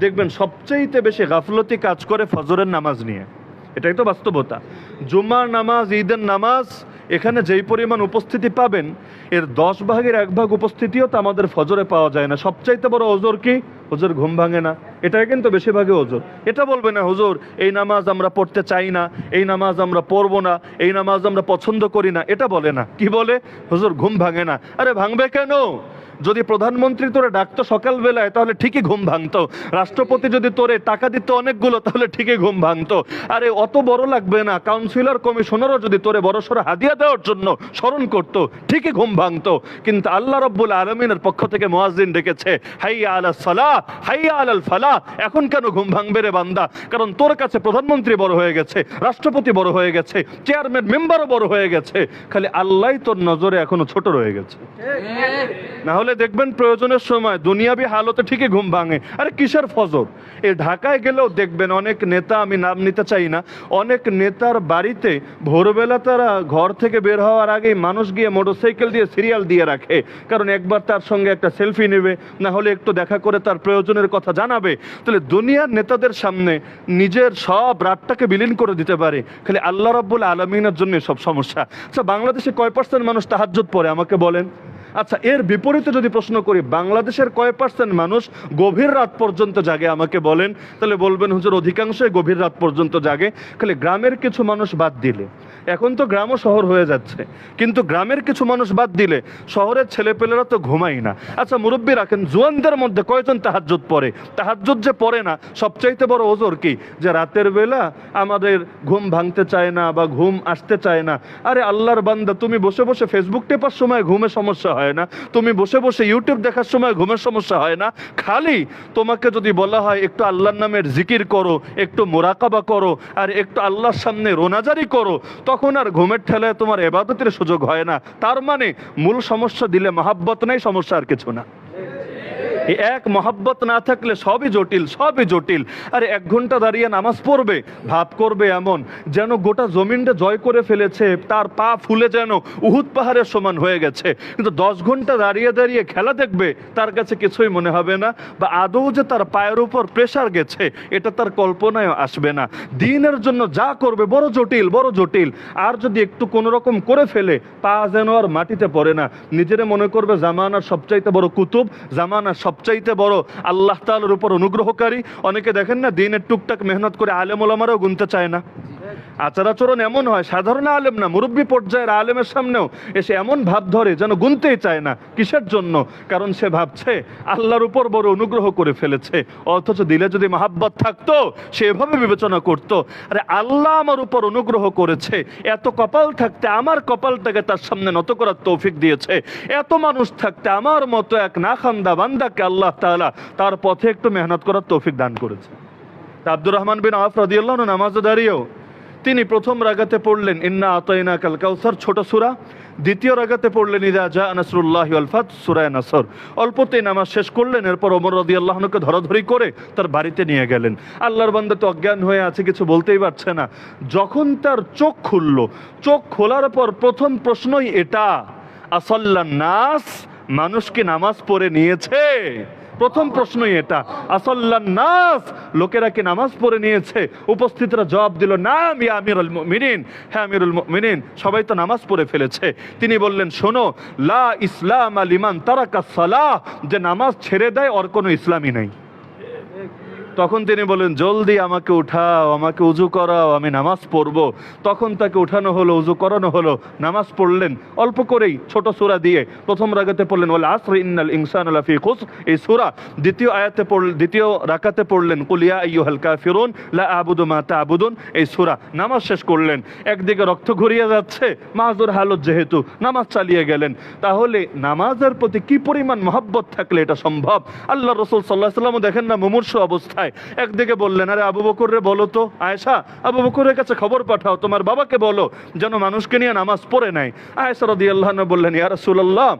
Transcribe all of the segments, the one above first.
দেখবেন, সবচাইতে বেশি গাফলতি কাজ করে ফজরের নামাজ নিয়ে। এটাই তো বাস্তবতা। জুম্মার নামাজ, ঈদের নামাজ, এখানে যেই পরিমাণ উপস্থিতি পাবেন, এর দশ ভাগের এক ভাগ উপস্থিতিও তো আমাদের ফজরে পাওয়া যায় না। সবচাইতে বড় ওজোর কি? হুজুর ঘুম ভাঙে না। এটাই কিন্তু বেশিরভাগে ওজোর। এটা বলবে না, হুজুর, এই নামাজ আমরা পড়তে চাই না, এই নামাজ আমরা পড়ব না, এই নামাজ আমরা পছন্দ করি না। এটা বলে না। কি বলে? হুজুর, ঘুম ভাঙে না। আরে, ভাঙবে কেন? যদি প্রধানমন্ত্রী তোরে ডাকতো সকালবেলায় তাহলে ঠিকই ঘুম ভাঙতো। রাষ্ট্রপতি যদি তোরে টাকা দিত অনেকগুলো তাহলে ঠিকই ঘুম ভাঙতো। আরে অত বড় লাগবে না। কাউন্সিলর কমিশনারও যদি তোরে বড় সড়ো হাদিয়া দেওয়ার জন্য স্মরণ করতো ঠিকই ঘুম ভাঙতো। কিন্তু আল্লাহ রব্বুল আলমিনের পক্ষ থেকে মোয়াজিন ডেকেছে হাইয়া আলা সালা হাইয়া আলাল ফালা এখন কেন ঘুম ভাঙবে রে বান্দা? কারণ তোর কাছে প্রধানমন্ত্রী বড় হয়ে গেছে রাষ্ট্রপতি বড় হয়ে গেছে চেয়ারম্যান মেম্বারও বড় হয়ে গেছে। খালি আল্লাহ তোর নজরে এখনও ছোট রয়ে গেছে। না হলে দেখবেন প্রয়োজনের সময় দুনিয়াবি হালতে ঠিকই ঘুম ভাঙে। আরে কিসের ফজর? এ ঢাকায় গেলেও দেখবেন অনেক নেতা, আমি নাম নিতে চাই না, অনেক নেতার বাড়িতে ভোরবেলা তারা ঘর থেকে বের হওয়ার আগেই মানুষ গিয়ে মোটরসাইকেল দিয়ে সিরিয়াল দিয়ে রাখে। কারণ একবার তার সঙ্গে একটা সেলফি নেবে, না হলে একটু দেখা করে তার প্রয়োজনের কথা জানাবে। তাহলে দুনিয়ার নেতাদের সামনে নিজের সব রাতটাকে বিলীন করে দিতে পারে। খালি আল্লাহ রাব্বুল আলমিনের জন্য সব সমস্যা। আচ্ছা বাংলাদেশে কয় পার্সেন্ট মানুষ তাহাজ্জুদ পড়ে, আমাকে বলেন? আচ্ছা এর বিপরীতে যদি প্রশ্ন করি, বাংলাদেশের কয় পার্সেন্ট মানুষ গভীর রাত পর্যন্ত জাগে, আমাকে বলেন? তাহলে বলবেন, হুজুর, অধিকাংশই গভীর রাত পর্যন্ত জাগে। খালি গ্রামের কিছু মানুষ বাদ দিলে। এখন তো গ্রামও শহর হয়ে যাচ্ছে। কিন্তু গ্রামের কিছু মানুষ বাদ দিলে, শহরের ছেলেপেলেরা তো ঘুমাই না। আচ্ছা মুরব্বী, রাখেন, জোয়ানদের মধ্যে কয়জন তাহাজ্জুদ পড়ে? তাহাজ্জুদ যে পড়ে না, সবচাইতে বড় ওজোর কি? যে রাতের বেলা আমাদের ঘুম ভাঙতে চায় না বা ঘুম আসতে চায় না। আরে, আল্লাহর বান্দা, তুমি বসে বসে ফেসবুক টেপার সময় ঘুমে সমস্যা হয় না। তুমি বসে বসে ইউটিউব দেখার সময় ঘুমের সমস্যা হয় না। খালি তোমাকে যদি বলা হয় একটু আল্লাহর নামের জিকির করো, একটু মোরাকাবা করো, আর একটু আল্লাহর সামনে রোনাজারি করো, তখন আর ঘুমের ঠেলায় তোমার এবাদতের সুযোগ হয় না। তার মানে মূল সমস্যা দিলে মহাব্বত নেই, সমস্যা আর কিছু না। এক মহাব্বত না থাকলে সবই জটিল সবই জটিল। আর এক ঘণ্টা দাঁড়িয়ে নামাজ পড়বে ভাব করবে এমন, যেন গোটা জমিনটা জয় করে ফেলেছে, তার পা ফুলে যেন উহুদ পাহাড়ের সমান হয়ে গেছে। কিন্তু দশ ঘণ্টা দাঁড়িয়ে দাঁড়িয়ে খেলা দেখবে, তার কাছে কিছুই মনে হবে না, বা আদৌ যে তার পায়ের উপর প্রেশার গেছে, এটা তার কল্পনায় আসবে না। দিনের জন্য যা করবে, বড় জটিল বড় জটিল। আর যদি একটু কোনো রকম করে ফেলে, পা যেন আর মাটিতে পড়ে না। নিজেরা মনে করবে, জামানার সবচাইতে বড় কুতুব, জামানার সবচাইতে বড় আল্লাহ তাআলার উপর অনুগ্রহকারী। অনেকে দেখেন না, দিনের টুকটাক মেহনত করে আলেম ওলামারাও গুনতে চায় না। আচার আচরণ এমন হয়, সাধারণ আলেম না, মুরব্বী পর্যায়ের আলেমের সামনেও এসে এমন ভাব ধরে যেন গুনতেই চায় না, কিসের জন্য? কারণ সে ভাবছে, আল্লাহর উপর বড় অনুগ্রহ করে ফেলেছে, অথচ দিলে যদি মাহাব্বত থাকতো, সে এভাবে বিবেচনা করত, আরে আল্লাহ আমার উপর অনুগ্রহ করেছে, এত কপাল থাকতে আমার কপালটাকে তার সামনে নত করার তৌফিক দিয়েছে, এত মানুষ থাকতে আমার মতো এক না খান্দা বান্দাকে আল্লাহ তাআলা তার পথে একটু মেহনত করার তৌফিক দান করেছে। আব্দুর রহমান বিন আফ রাদিয়াল্লাহু আনহু নামাজে দাঁড়িয়েও তিনি প্রথম রাগাতে পড়লেন, ইন্না আতাইনা কাল কাউসার ছোট সুরা। দ্বিতীয় রাগাতে পড়লেন, ইদা জা নাসরুল্লাহি ওয়াল ফাত সূরা নাসর। অল্পতেই নামাজ শেষ করলেন, এরপর ওমর রাদিয়াল্লাহু আনহুকে ধরাধরি করে তার বাড়িতে নিয়ে গেলেন। আল্লাহর বান্দা তো অজ্ঞান হয়ে আছে, কিছু বলতেই পারছে না। যখন তার চোখ খুলল, চোখ খোলার পর প্রথম প্রশ্নই এটা, আসল্লান নাস, মানুষ কি নামাজ পড়ে নিয়েছে? প্রথম প্রশ্নই এটা। আসল্লা নাস, লোকেরা কি নামাজ পড়ে নিয়েছে? উপস্থিতরা জবাব দিল, না মিয়া আমিরুল মিনিন হ্যাঁ আমিরুল মিনিন সবাই তো নামাজ পড়ে ফেলেছে। তিনি বললেন, শোনো, লা ইসলাম আলিমান তারা সালাহ, যে নামাজ ছেড়ে দেয়, ওর কোনো ইসলামই নাই। তখন তিনি বলেন, জলদি আমাকে উঠাও, আমাকে উজু করাও, আমি নামাজ পড়ব। তখন তাকে উঠানো হলো, উজু করানো হলো, নামাজ পড়লেন। অল্প করেই ছোট সুরা দিয়ে প্রথম রাগাতে পড়লেন, ওয়াল আসর ইন্নাল ইনসান লাফি খুস এই সুরা দ্বিতীয় আয়াতে পড়লেন দ্বিতীয় রাকাতে পড়লেন কুলিয়া ইউ হালকা ফিরুন লা আবুদু মা তা'বুদুন। এই সুরা নামাজ শেষ করলেন। একদিকে রক্ত ঘুরিয়ে যাচ্ছে, মাজুর হালত যেহেতু নামাজ চালিয়ে গেলেন। তাহলে নামাজের প্রতি কি পরিমাণ মহব্বত থাকলে এটা সম্ভব? আল্লাহ রসুল সাল্লাহ সাল্লাম দেখেন না মুমূর্ষ অবস্থায়। একদিকে বললেন, আরে আবু বকরে বলো তো, আয়েশা, আবু বকরের কাছে খবর পাঠাও, তোমার বাবাকে বলো, যেন মানুষকে নিয়ে নামাজ পড়ে নাই। আয়েশা রদি আল্লাহ বললেন ইয়ারসুল্লাহ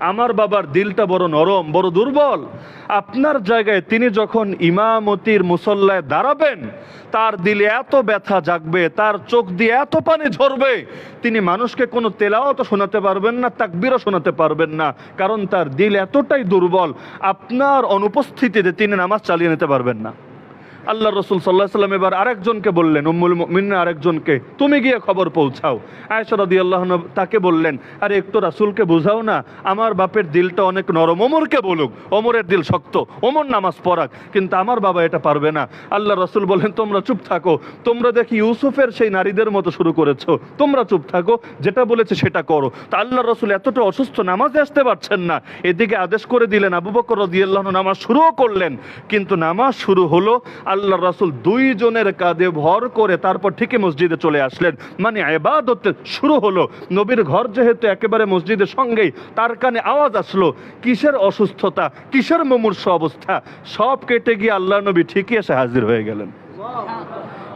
আমার বাবার দিলটা বড় নরম, বড় দুর্বল। আপনার জায়গায় তিনি যখন ইমামতির মুসল্লায় দাঁড়াবেন, তার দিলে এত ব্যথা জাগবে, তার চোখ দিয়ে এত পানি ঝরবে, তিনি মানুষকে কোনো তেলাও তো শোনাতে পারবেন না, তাকবিরও শোনাতে পারবেন না, কারণ তার দিল এতটাই দুর্বল, আপনার অনুপস্থিতিতে তিনি নামাজ চালিয়ে নিতে পারবেন না। আল্লাহ রসুল সাল্লাহ সাল্লাম এবার আরেকজনকে বললেন, উম্মুল মিন্না আরেকজনকে, তুমি গিয়ে খবর পৌঁছাও। আয়েশা রাদি আল্লাহ তাকে বললেন, আরে একটু রাসুলকে বুঝাও না, আমার বাপের দিলটা অনেক নরম, ওমরকে বলুক, ওমরের দিল শক্ত, ওমর নামাজ পড়াক, কিন্তু আমার বাবা এটা পারবে না। আল্লাহ রসুল বলেন তোমরা চুপ থাকো, তোমরা দেখি ইউসুফের সেই নারীদের মতো শুরু করেছ, তোমরা চুপ থাকো, যেটা বলেছে সেটা করো। তা আল্লাহ রসুল এতটা অসুস্থ, নামাজে আসতে পারছেন না। এদিকে আদেশ করে দিলেন আবু বকর রদিয়াল্লাহ নামাজ শুরুও করলেন। কিন্তু নামাজ শুরু হলো আল্লাহ রাসুল দুইজনের কাঁধে ভর করে তারপর ঠিকই মসজিদে চলে আসলেন। মানে এবাদত শুরু হলো। নবীর ঘর যেহেতু একেবারে মসজিদের সঙ্গেই, তার কানে আওয়াজ আসলো, কিসের অসুস্থতা, কিসের মমূর্ষ অবস্থা? সব কেটে গিয়ে আল্লাহ নবী ঠিকই এসে হাজির হয়ে গেলেন।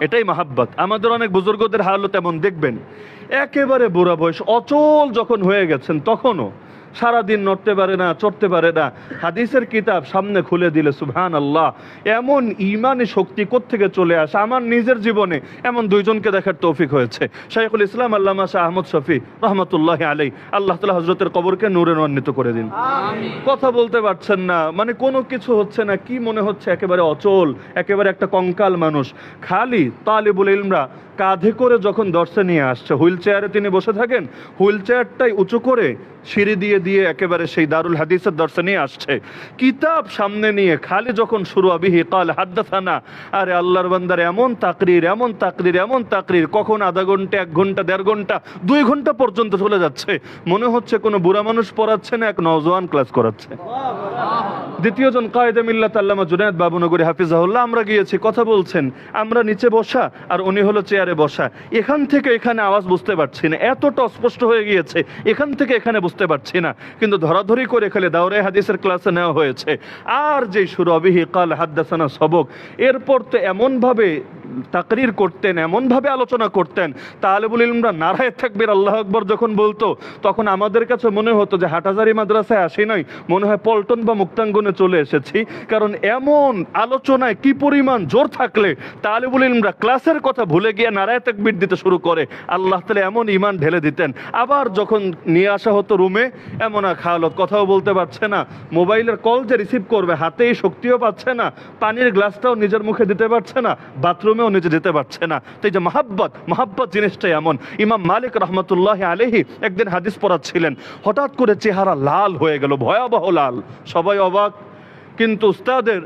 এটাই মাহাব্বত। আমাদের অনেক বুজুর্গদের হালও তেমন, দেখবেন। একেবারে বুড়া বয়স, অচল যখন হয়ে গেছেন, তখনও সারাদিন নড়তে পারে না চড়তে পারে না। হাদিসের কিতাব সামনে খুলে দিলে সুবহান আল্লাহ এমন ইমানি শক্তি থেকে চলে আসে? আমার নিজের জীবনে এমন দুইজনকে দেখার তৌফিক হয়েছে। শাইখুল ইসলাম আল্লামা শাহ আহমদ শফি রহমতুল্লাহ আলাই আল্লাহ তালা হজরতের কবরকে নূরে নন্বিত করে দিন। কথা বলতে পারছেন না। মানে কোনো কিছু হচ্ছে না কি মনে হচ্ছে? একেবারে অচল একেবারে একটা কঙ্কাল মানুষ। খালি তালিবুল ইলমরা কাঁধে করে যখন দর্শে নিয়ে আসছে, হুইল চেয়ারে তিনি বসে থাকেন। হুইল চেয়ারটাই উঁচু করে সিঁড়ি দিয়ে দিয়ে একেবারে সেই দারুল হাদিসের দর্শে নিয়ে আসছে। কিতাব সামনে নিয়ে খালি যখন শুরু আবিহি কাল হাদ্দাসানা, আরে আল্লাহর বান্দার এমন তাকরির এমন তাকরির এমন তাকরির, কখন আধা ঘণ্টা, এক ঘণ্টা, দেড় ঘণ্টা, দুই ঘণ্টা পর্যন্ত চলে যাচ্ছে। মনে হচ্ছে কোনো বুড়া মানুষ পড়াচ্ছে না, এক নজওয়ান ক্লাস করাচ্ছে। দ্বিতীয়জন কায়দে মিল্লাত আল্লামা জুনায়দ বাবুনগরী হাফিজাহুল্লাহ, আমরা গিয়েছি, কথা বলছেন, আমরা নিচে বসা, আর উনি হলো চেয়ারে বসা। এখান থেকে এখানে আওয়াজ বুঝতে পারছি না, এতটা অস্পষ্ট হয়ে গিয়েছে, এখান থেকে এখানে বুঝতে পারছি না, কিন্তু ধরাধরি করে খেলে দাওরে হাদিসের ক্লাসে নেওয়া হয়েছে। আর যে সুর অবিহি কাল হাদ্দাসানা সবক, এরপর তো এমনভাবে তাকরির করতেন, এমনভাবে আলোচনা করতেন। তালেবুল ইলমরা নারায় থাকবেন আল্লাহ আকবর যখন বলতো, তখন আমাদের কাছে মনে হতো যে হাটাজারি মাদ্রাসায় আসি নাই, মনে হয় পল্টন বা মুক্তাঙ্গনে চলে এসেছি। কারণ এমন আলোচনায় কি পরিমাণ জোর থাকলে তালেবুল ইলমরা ক্লাসের কথা ভুলে গিয়ে নারায় তাকবির দিতে শুরু করে। আল্লাহ তালে এমন ইমান ঢেলে দিতেন। আবার যখন নিয়ে আসা হতো রুমে, এমন এক হালত কথাও বলতে পারছে না। মোবাইলের কল যে রিসিভ করবে, হাতেই শক্তিও পাচ্ছে না। পানির গ্লাসটাও নিজের মুখে দিতে পারছে না। বাথরুমেও নিজে যেতে পারছে না। তো এই যে মাহাব্বত মাহাব্বত জিনিসটাই এমন। ইমাম মালিক রহমতুল্লাহ আলহি একদিন হাদিস পড়াচ্ছিলেন। হঠাৎ করে চেহারা লাল হয়ে গেল, ভয়াবহ লাল। সবাই অবাক। কিন্তু উস্তাদের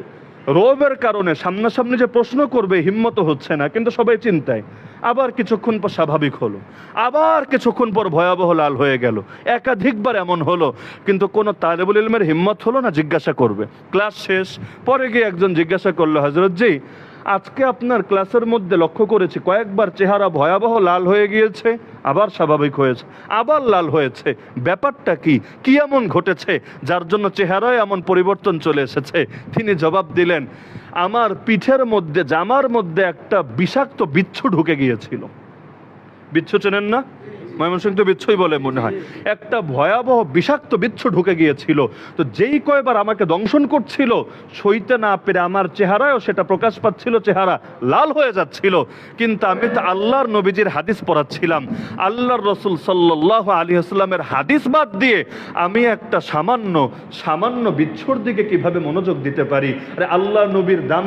রোবের কারণে সামনাসামনি যে প্রশ্ন করবে, হিম্মত হচ্ছে না। কিন্তু সবাই চিন্তায়, আবার কিছুক্ষণ পর স্বাভাবিক হলো। আবার কিছুক্ষণ পর ভয়াবহ লাল হয়ে গেল। একাধিকবার এমন হলো। কিন্তু কোনো তালেবুল ইলমের হিম্মত হলো না, জিজ্ঞাসা করবে। ক্লাস শেষ, পরে গিয়ে একজন জিজ্ঞাসা করল হজরত জি আজকে আপনার ক্লাসের মধ্যে লক্ষ্য করেছি, কয়েকবার চেহারা ভয়াবহ লাল হয়ে গিয়েছে, আবার স্বাভাবিক হয়েছে, আবার লাল হয়েছে। ব্যাপারটা কি? কি এমন ঘটেছে যার জন্য চেহারায় এমন পরিবর্তন চলে এসেছে? তিনি জবাব দিলেন, আমার পিঠের মধ্যে, জামার মধ্যে একটা বিষাক্ত বিচ্ছু ঢুকে গিয়েছিল। বিচ্ছু চেনেন না? ময়মনসিংহ তো বিচ্ছুই বলে মনে হয়। একটা ভয়াবহ বিষাক্ত বিচ্ছু ঢুকে গিয়েছিল। তো যেই কয়বার আমাকে দংশন করছিল, সইতে না পেরে আমার চেহারায়ও সেটা প্রকাশ পাচ্ছিল, চেহারা লাল হয়ে যাচ্ছিল। কিন্তু আমি তো আল্লাহর নবীজির হাদিস পড়াচ্ছিলাম। আল্লাহর রসুল সাল্লাহ আলী আসলামের হাদিস বাদ দিয়ে আমি একটা সামান্য সামান্য বিচ্ছুর দিকে কীভাবে মনোযোগ দিতে পারি? আরে আল্লাহ নবীর দাম